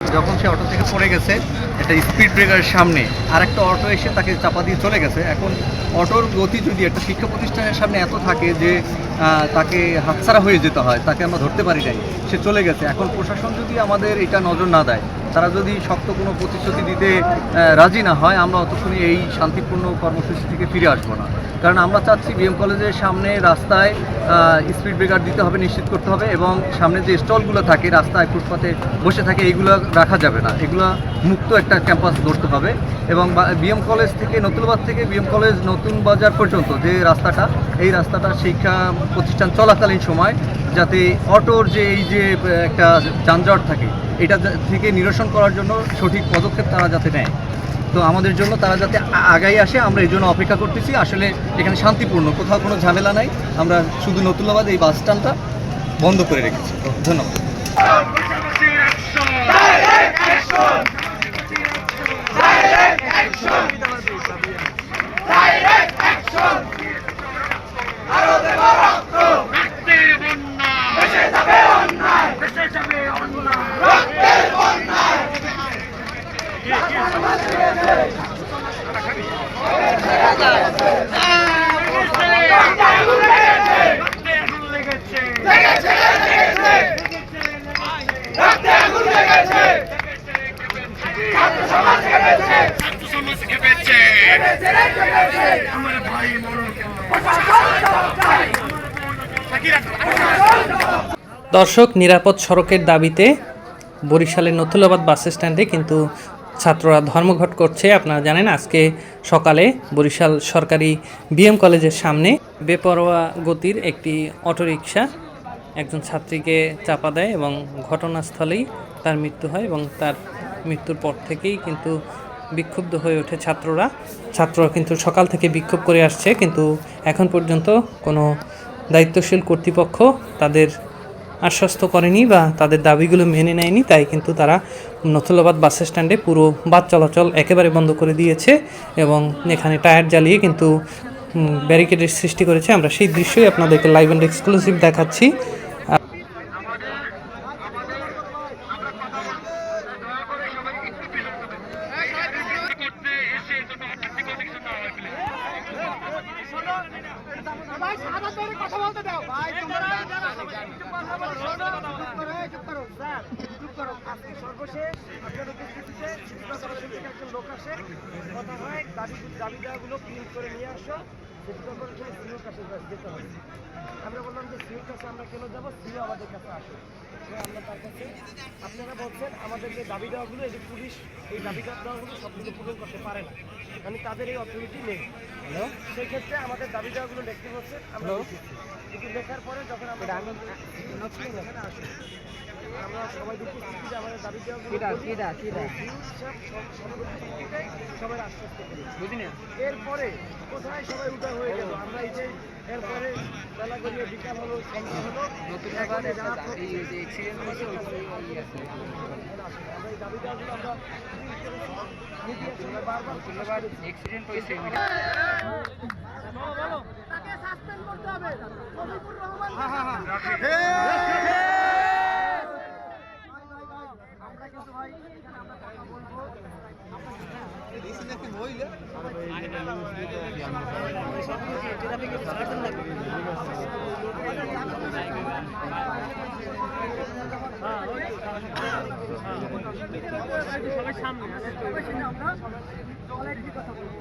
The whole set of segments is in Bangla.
যখন সে অটো থেকে পড়ে গেছে একটা স্পিড ব্রেকারের সামনে আর একটা অটো এসে তাকে চাপা দিয়ে চলে গেছে। এখন অটোর গতি যদি একটা শিক্ষা প্রতিষ্ঠানের সামনে এত থাকে যে তাকে হাতছাড়া হয়ে যেতে হয় তাকে আমরা ধরতে পারি নাই সে চলে গেছে। এখন প্রশাসন যদি আমাদের এটা নজর না দেয় তারা যদি শক্ত কোনো প্রতিশ্রুতি দিতে রাজি না হয় আমরা অতক্ষণে এই শান্তিপূর্ণ কর্মসূচি থেকে ফিরে আসব না। কারণ আমরা চাচ্ছি বিএম কলেজের সামনে রাস্তায় স্পিড ব্রেকার দিতে হবে, নিশ্চিত করতে হবে এবং সামনে যে স্টলগুলো থাকে রাস্তায়, ফুটপাতে বসে থাকে এইগুলো রাখা যাবে না। এগুলো মুক্ত একটা ক্যাম্পাস গড়তে হবে এবং বিএম কলেজ থেকে, নতুনবাদ থেকে বিএম কলেজ নতুন বাজার পর্যন্ত যে রাস্তাটা, এই রাস্তাটা শিক্ষা প্রতিষ্ঠান চলাকালীন সময় যাতে অটোর যে এই যে একটা যানজট থাকে, এটা থেকে নিরসন করার জন্য সঠিক পদক্ষেপ তারা যাতে নেয়। তো আমাদের জন্য তারা যাতে আগাই আসে আমরা এই জন্য অপেক্ষা করতেছি আসলে এখানে শান্তিপূর্ণ কোথাও কোনো ঝামেলা নাই আমরা শুধু নতুনবাদ এই বাস স্ট্যান্ডটা বন্ধ করে রেখেছি দর্শক নিরাপদ সড়কের দাবিতে বরিশালের নথুলাবাদ বাস স্ট্যান্ডে কিন্তু ছাত্ররা ধর্মঘট করছে। আপনারা জানেন আজকে সকালে বরিশাল সরকারি বিএম কলেজের সামনে বেপরোয়া গতির একটি অটোরিকশা একজন ছাত্রীকে চাপা দেয় এবং ঘটনাস্থলেই তার মৃত্যু হয় এবং তার মৃত্যুর পর থেকেই কিন্তু বিক্ষুব্ধ হয়ে ওঠে ছাত্ররা। ছাত্ররা কিন্তু সকাল থেকে বিক্ষোভ করে আসছে, কিন্তু এখন পর্যন্ত কোনো দায়িত্বশীল কর্তৃপক্ষ তাদের আশ্বস্ত করেনি বা তাদের দাবিগুলো মেনে নেয়নি তাই কিন্তু তারা নথুলাবাদ বাস স্ট্যান্ডে পুরো বাস চলাচল একেবারে বন্ধ করে দিয়েছে এবং এখানে টায়ার জ্বালিয়ে কিন্তু ব্যারিকেডের সৃষ্টি করেছে আমরা সেই দৃশ্যই আপনাদেরকে লাইভ অ্যান্ড এক্সক্লুসিভ দেখাচ্ছি কথা বলতে দাও ভাই তোমরা চুপ করো চুপ করো স্যার চুপ করো আজকে সর্বশেষ একজন লোক আসে কথা হয় দাবি দাবি দেওয়াগুলো প্রিন্ট করে নিয়ে আসো আমরা বললাম যে সিউর কাছে আমরা কেন যাব? সিও আমাদের কাছে আসে আমরা তার কাছে আপনারা বলছেন আমাদের যে দাবি দেওয়াগুলো এই যে পুলিশ এই দাবি দেওয়াগুলো সবগুলো পূরণ করতে পারে না। মানে তাদের এই অথরিটি নেই। সেক্ষেত্রে আমাদের দাবি দেওয়াগুলো লিখতে হচ্ছে আমরা কিন্তু লেখার পরে যখন আমরা আমরা সবাই উপস্থিতি যে আমাদের দাবি দেওয়াগুলো সবাই আশ্বস্ত করি এরপরে কোথায় সবাই উঠা হয়ে গেল? আমরা এই যে এরপরে বেলা গড়িয়ে বিকাল হলো সন্ধ্যা হলো সঙ্গে বারবার তাকে সাসপেন্ড করতে হবে রহমান আমরা কিন্তু ভাই এখানে আমরা কথা বলব সামনে আমরা চলে কথা বলব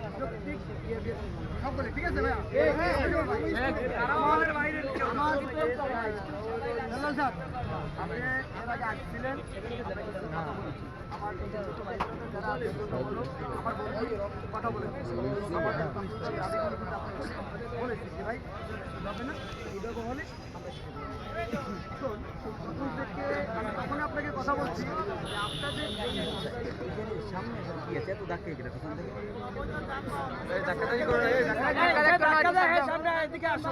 সকলে ঠিক আছে আমাদের বাইরে আমার স্যার আপনি এর আগে আসছিলেন আমার ছোট ভাই যারা আছে, আমার বন্ধু কথা বলে আমার বলেছি ভাই যাবে না ভিডিও হলে তখন আপনাকে কথা বলছি সামনে কি এদিকে আসো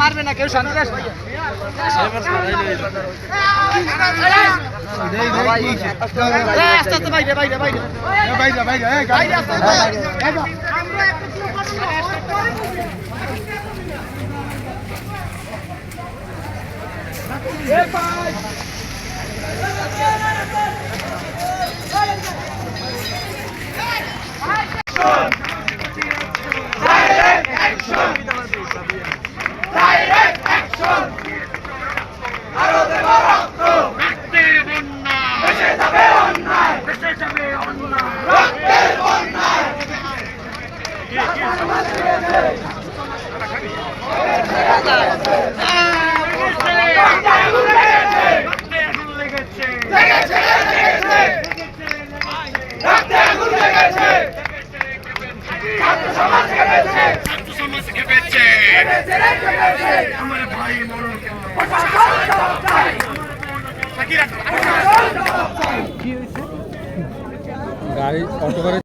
মারবে না কেউ শান্তি আসবে আস্তে গাড়ি অটো করে